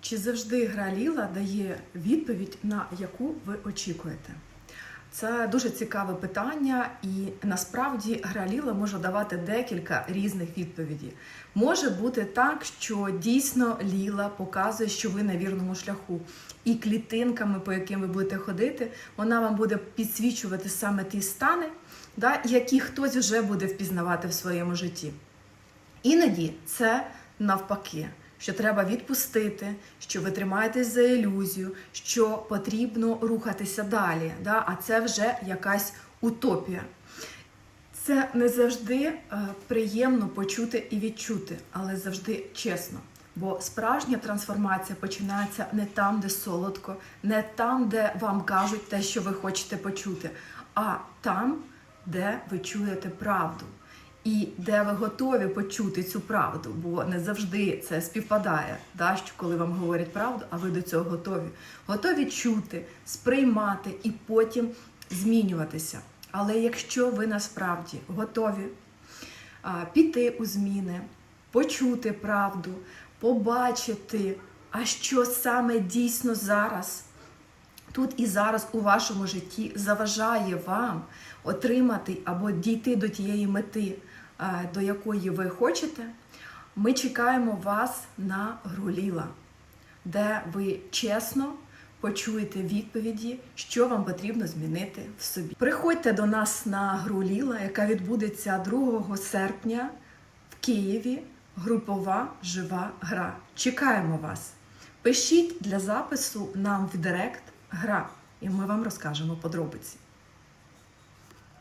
Чи завжди гра Ліла дає відповідь, на яку ви очікуєте? Це дуже цікаве питання, і насправді гра Ліла може давати декілька різних відповідей. Може бути так, що дійсно Ліла показує, що ви на вірному шляху, і клітинками, по яким ви будете ходити, вона вам буде підсвічувати саме ті стани, да, які хтось вже буде впізнавати в своєму житті. Іноді це навпаки, що треба відпустити, що ви тримаєтесь за ілюзію, що потрібно рухатися далі. Да? А це вже якась утопія. Це не завжди е, приємно почути і відчути, але завжди чесно. Бо справжня трансформація починається не там, де солодко, не там, де вам кажуть те, що ви хочете почути, а там, де ви чуєте правду. І де ви готові почути цю правду, бо не завжди це співпадає, да, що коли вам говорять правду, а ви до цього готові. Готові чути, сприймати і потім змінюватися. Але якщо ви насправді готові а, піти у зміни, почути правду, побачити, а що саме дійсно зараз, тут і зараз у вашому житті заважає вам отримати або дійти до тієї мети, е, до якої ви хочете, ми чекаємо вас на гру Ліла, де ви чесно почуєте відповіді, що вам потрібно змінити в собі. Приходьте до нас на гру Ліла, яка відбудеться 2 серпня в Києві. Групова жива гра. Чекаємо вас. Пишіть для запису нам в Директ гра, і ми вам розкажемо подробиці.